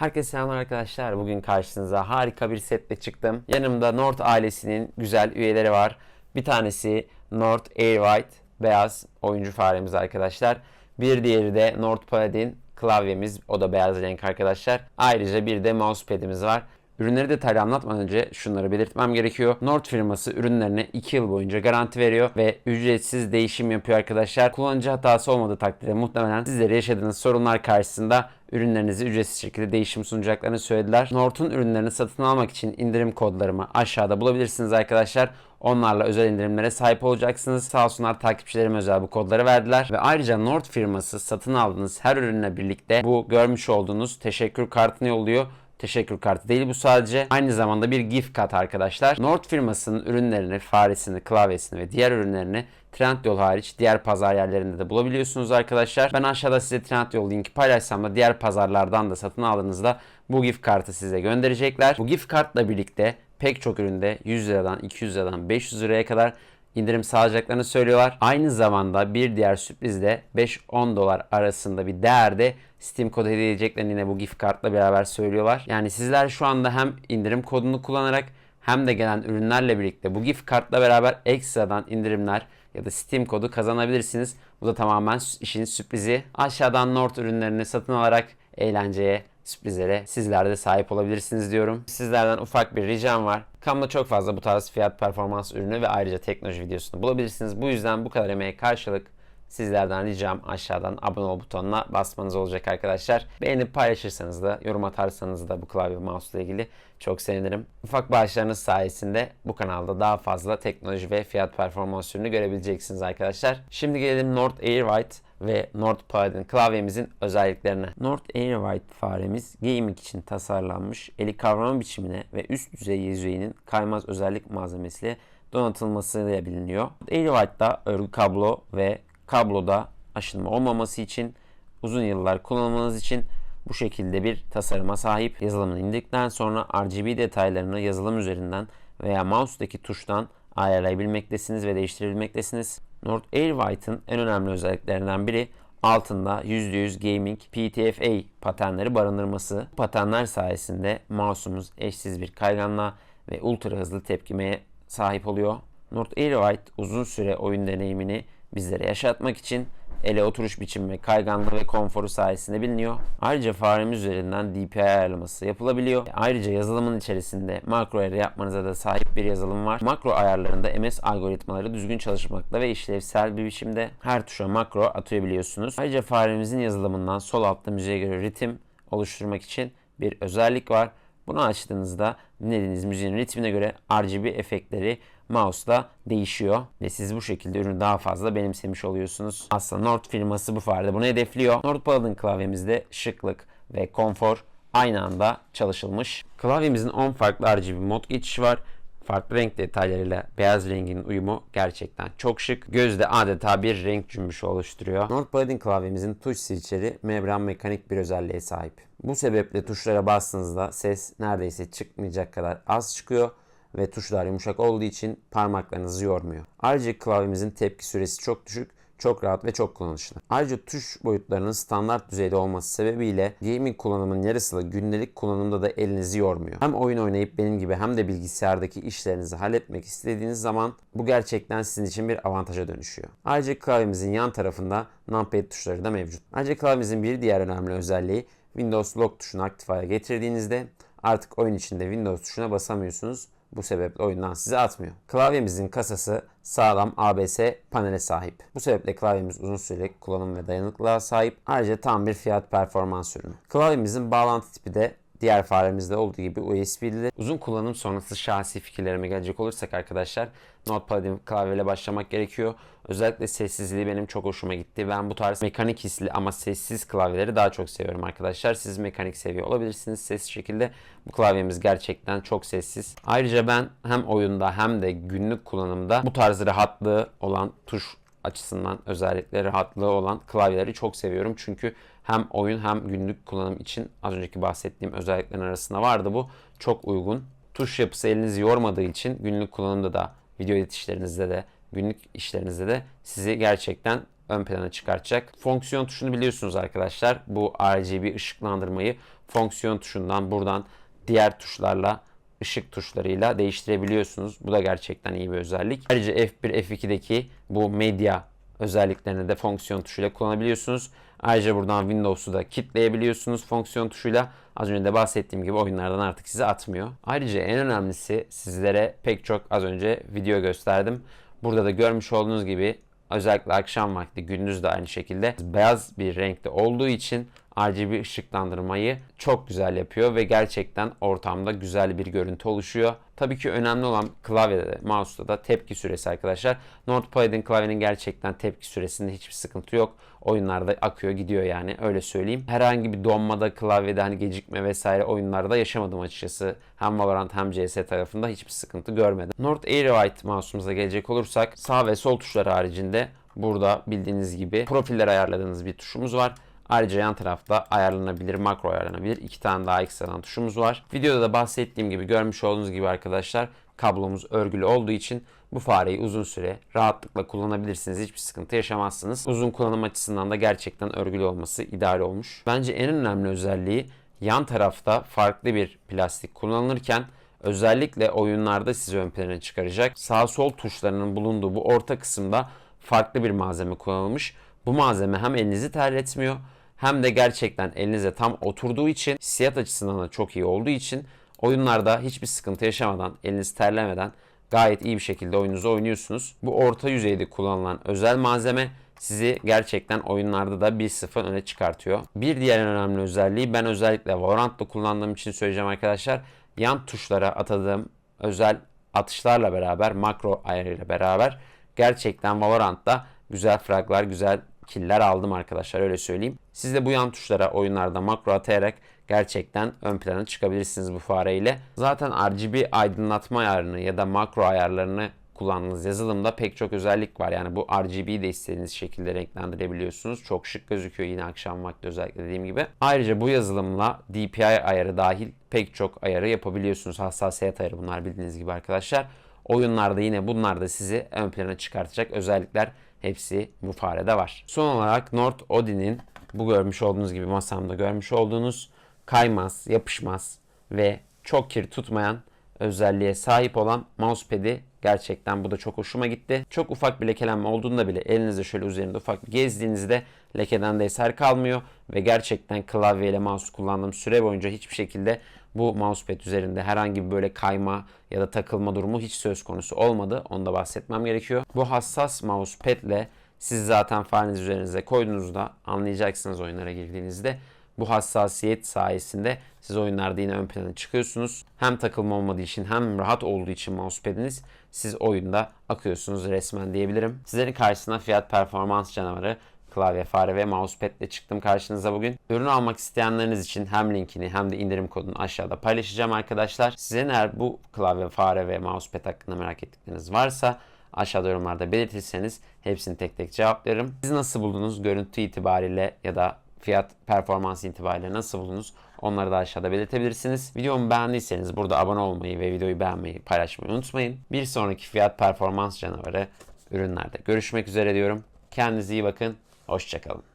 Herkese selamlar arkadaşlar. Bugün karşınıza harika bir setle çıktım. Yanımda Nord ailesinin güzel üyeleri var. Bir tanesi Nord Airwhite beyaz oyuncu faremiz arkadaşlar. Bir diğeri de Nord Paladin klavyemiz. O da beyaz renk arkadaşlar. Ayrıca bir de mousepad'imiz var. Ürünleri detaylı anlatmadan önce şunları belirtmem gerekiyor. Nord firması ürünlerine 2 yıl boyunca garanti veriyor ve ücretsiz değişim yapıyor arkadaşlar. Kullanıcı hatası olmadığı takdirde muhtemelen sizlere yaşadığınız sorunlar karşısında ürünlerinizi ücretsiz şekilde değişim sunacaklarını söylediler. Nord'un ürünlerini satın almak için indirim kodlarımı aşağıda bulabilirsiniz arkadaşlar. Onlarla özel indirimlere sahip olacaksınız. Sağ olsunlar takipçilerim özel bu kodları verdiler. Ve ayrıca Nord firması satın aldığınız her ürünle birlikte bu görmüş olduğunuz teşekkür kartını yolluyor. Teşekkür kartı değil bu sadece. Aynı zamanda bir gift card arkadaşlar. Nord firmasının ürünlerini, faresini, klavyesini ve diğer ürünlerini Trendyol hariç diğer pazar yerlerinde de bulabiliyorsunuz arkadaşlar. Ben aşağıda size Trendyol linki paylaşsam da diğer pazarlardan da satın aldığınızda bu gift kartı size gönderecekler. Bu gift kartla birlikte pek çok üründe 100 liradan 200 liradan 500 liraya kadar indirim sağlayacaklarını söylüyorlar. Aynı zamanda bir diğer sürpriz de 5-10 dolar arasında bir değerde Steam kodu hediye edeceklerini yine bu gift kartla beraber söylüyorlar. Yani sizler şu anda hem indirim kodunu kullanarak hem de gelen ürünlerle birlikte bu gift kartla beraber ekstradan indirimler ya da Steam kodu kazanabilirsiniz. Bu da tamamen işin sürprizi. Aşağıdan Nord ürünlerini satın alarak eğlenceye, sürprizlere sizler de sahip olabilirsiniz diyorum. Sizlerden ufak bir ricam var. Kanalda çok fazla bu tarz fiyat performans ürünü ve ayrıca teknoloji videosunu bulabilirsiniz. Bu yüzden bu kadar emeğe karşılık sizlerden ricam aşağıdan abone ol butonuna basmanız olacak arkadaşlar. Beğenip paylaşırsanız da yorum atarsanız da bu klavye mouse ile ilgili çok sevinirim. Ufak bağışlarınız sayesinde bu kanalda daha fazla teknoloji ve fiyat performans ürünü görebileceksiniz arkadaşlar. Şimdi gelelim Nord Airwhite ve Nord Paladin klavyemizin özelliklerine. Nord Airwhite faremiz gaming için tasarlanmış, eli kavrama biçimine ve üst düzey yüzeyinin kaymaz özellik malzemesiyle donatılmasıyla biliniyor. Airwhite'da örgü kablo ve kabloda aşınma olmaması için uzun yıllar kullanmanız için bu şekilde bir tasarıma sahip. Yazılımını indirdikten sonra RGB detaylarını yazılım üzerinden veya mouse'daki tuştan ayarlayabilmektesiniz ve değiştirebilmektesiniz. Nord Airwhite'ın en önemli özelliklerinden biri altında %100 gaming PTFA patenleri barındırması. Bu patenler sayesinde mouse'umuz eşsiz bir kayganlığa ve ultra hızlı tepkimeye sahip oluyor. Nord Airwhite uzun süre oyun deneyimini bizlere yaşatmak için ele oturuş biçimi kayganlığı ve konforu sayesinde biliniyor. Ayrıca faremiz üzerinden DPI ayarlaması yapılabiliyor. Ayrıca yazılımın içerisinde makro ayarı yapmanıza da sahip bir yazılım var. Makro ayarlarında MS algoritmaları düzgün çalışmakta ve işlevsel bir biçimde her tuşa makro atayabiliyorsunuz. Ayrıca faremizin yazılımından sol altta müziğe göre ritim oluşturmak için bir özellik var. Bunu açtığınızda dinlediğiniz müziğin ritmine göre RGB efektleri mouse'la değişiyor ve siz bu şekilde ürünü daha fazla benimsemiş oluyorsunuz. Aslında Nord firması bu farede bunu hedefliyor. Nord Paladin klavyemizde şıklık ve konfor aynı anda çalışılmış. Klavyemizin 10 farklı RGB mod geçişi var. Farklı renk detaylarıyla beyaz rengin uyumu gerçekten çok şık. Gözde adeta bir renk cümbüşü oluşturuyor. Nord Paladin klavyemizin tuş switchleri membran mekanik bir özelliğe sahip. Bu sebeple tuşlara bastığınızda ses neredeyse çıkmayacak kadar az çıkıyor ve tuşlar yumuşak olduğu için parmaklarınızı yormuyor. Ayrıca klavyemizin tepki süresi çok düşük, çok rahat ve çok kullanışlı. Ayrıca tuş boyutlarının standart düzeyde olması sebebiyle gaming kullanımın yarısıyla gündelik kullanımda da elinizi yormuyor. Hem oyun oynayıp benim gibi hem de bilgisayardaki işlerinizi halletmek istediğiniz zaman bu gerçekten sizin için bir avantaja dönüşüyor. Ayrıca klavyemizin yan tarafında numpad tuşları da mevcut. Ayrıca klavyemizin bir diğer önemli özelliği Windows Lock tuşunu aktif hale getirdiğinizde artık oyun içinde Windows tuşuna basamıyorsunuz. Bu sebeple oyundan sizi atmıyor. Klavyemizin kasası sağlam ABS panele sahip. Bu sebeple klavyemiz uzun süreli kullanım ve dayanıklılığa sahip. Ayrıca tam bir fiyat performans ürünü. Klavyemizin bağlantı tipi de diğer faremizde olduğu gibi USB'li. Uzun kullanım sonrası şahsi fikirlerime gelecek olursak arkadaşlar Notepad klavyeyle başlamak gerekiyor. Özellikle sessizliği benim çok hoşuma gitti. Ben bu tarz mekanik hisli ama sessiz klavyeleri daha çok seviyorum arkadaşlar. Siz mekanik seviyor olabilirsiniz sessiz şekilde. Bu klavyemiz gerçekten çok sessiz. Ayrıca ben hem oyunda hem de günlük kullanımda bu tarz rahatlığı olan tuş açısından özellikle rahatlığı olan klavyeleri çok seviyorum. Çünkü hem oyun hem günlük kullanım için az önceki bahsettiğim özelliklerin arasında vardı bu. Çok uygun. Tuş yapısı elinizi yormadığı için günlük kullanımda da video edit işlerinizde de günlük işlerinizde de sizi gerçekten ön plana çıkartacak. Fonksiyon tuşunu biliyorsunuz arkadaşlar. Bu RGB ışıklandırmayı fonksiyon tuşundan buradan diğer tuşlarla ışık tuşlarıyla değiştirebiliyorsunuz. Bu da gerçekten iyi bir özellik. Ayrıca F1, F2'deki bu medya özelliklerini de fonksiyon tuşuyla kullanabiliyorsunuz. Ayrıca buradan Windows'u da kitleyebiliyorsunuz fonksiyon tuşuyla. Az önce de bahsettiğim gibi oyunlardan artık size atmıyor. Ayrıca en önemlisi sizlere pek çok az önce video gösterdim. Burada da görmüş olduğunuz gibi özellikle akşam vakti gündüz de aynı şekilde beyaz bir renkte olduğu için RGB ışıklandırmayı çok güzel yapıyor ve gerçekten ortamda güzel bir görüntü oluşuyor. Tabii ki önemli olan klavyede de mouse'da da tepki süresi arkadaşlar. Notepad klavyenin gerçekten tepki süresinde hiçbir sıkıntı yok. Oyunlarda akıyor gidiyor yani öyle söyleyeyim. Herhangi bir donmada klavyede hani gecikme vesaire oyunlarda yaşamadım açıkçası. Hem Valorant hem CS tarafında hiçbir sıkıntı görmedim. North Airwhite mouse'umuza gelecek olursak sağ ve sol tuşları haricinde burada bildiğiniz gibi profiller ayarladığınız bir tuşumuz var. Ayrıca yan tarafta ayarlanabilir, makro ayarlanabilir. iki tane daha ekstradan tuşumuz var. Videoda da bahsettiğim gibi görmüş olduğunuz gibi arkadaşlar kablomuz örgülü olduğu için bu fareyi uzun süre rahatlıkla kullanabilirsiniz. Hiçbir sıkıntı yaşamazsınız. Uzun kullanım açısından da gerçekten örgülü olması ideal olmuş. Bence en önemli özelliği yan tarafta farklı bir plastik kullanılırken özellikle oyunlarda sizi ön plana çıkaracak. Sağ sol tuşlarının bulunduğu bu orta kısımda farklı bir malzeme kullanılmış. Bu malzeme hem elinizi terletmiyor hem de gerçekten elinize tam oturduğu için hissiyat açısından da çok iyi olduğu için oyunlarda hiçbir sıkıntı yaşamadan, eliniz terlemeden gayet iyi bir şekilde oyununuzu oynuyorsunuz. Bu orta yüzeyde kullanılan özel malzeme sizi gerçekten oyunlarda da 1-0 öne çıkartıyor. Bir diğer önemli özelliği ben özellikle Valorant'ta kullandığım için söyleyeceğim arkadaşlar. Yan tuşlara atadığım özel atışlarla beraber, makro ayarıyla beraber gerçekten Valorant'ta güzel fraglar, güzel killer aldım arkadaşlar öyle söyleyeyim. Siz de bu yan tuşlara oyunlarda makro atayarak gerçekten ön plana çıkabilirsiniz bu fareyle. Zaten RGB aydınlatma ayarını ya da makro ayarlarını kullandığınız yazılımda pek çok özellik var. Yani bu RGB'yi de istediğiniz şekilde renklendirebiliyorsunuz. Çok şık gözüküyor yine akşam vakti özellikle dediğim gibi. Ayrıca bu yazılımla DPI ayarı dahil pek çok ayarı yapabiliyorsunuz. Hassasiyet ayarı bunlar bildiğiniz gibi arkadaşlar. Oyunlarda yine bunlar da sizi ön plana çıkartacak özellikler hepsi bu farede var. Son olarak Nord Odin'in bu görmüş olduğunuz gibi masamda görmüş olduğunuz kaymaz, yapışmaz ve çok kir tutmayan özelliğe sahip olan mousepad'i gerçekten bu da çok hoşuma gitti. Çok ufak bir lekelenme olduğunda bile elinizde şöyle üzerinde ufak gezdiğinizde lekeden de eser kalmıyor ve gerçekten klavye ile mouse kullandığım süre boyunca hiçbir şekilde bu mousepad üzerinde herhangi bir böyle kayma ya da takılma durumu hiç söz konusu olmadı. Onu da bahsetmem gerekiyor. Bu hassas mousepad ile siz zaten fareniz üzerinize koyduğunuzda anlayacaksınız oyunlara girdiğinizde. Bu hassasiyet sayesinde siz oyunlarda yine ön plana çıkıyorsunuz. Hem takılma olmadığı için hem rahat olduğu için mousepad'iniz siz oyunda akıyorsunuz resmen diyebilirim. Sizlerin karşısına fiyat performans canavarı klavye, fare ve mousepad ile çıktım karşınıza bugün. Ürün almak isteyenleriniz için hem linkini hem de indirim kodunu aşağıda paylaşacağım arkadaşlar. Sizin eğer bu klavye, fare ve mousepad hakkında merak ettikleriniz varsa aşağıda yorumlarda belirtirseniz hepsini tek tek cevaplarım. Siz nasıl buldunuz görüntü itibariyle ya da fiyat performans itibariyle nasıl buldunuz? Onları da aşağıda belirtebilirsiniz. Videomu beğendiyseniz burada abone olmayı ve videoyu beğenmeyi, paylaşmayı unutmayın. Bir sonraki fiyat performans canavarı ürünlerde görüşmek üzere diyorum. Kendinize iyi bakın. Hoşçakalın.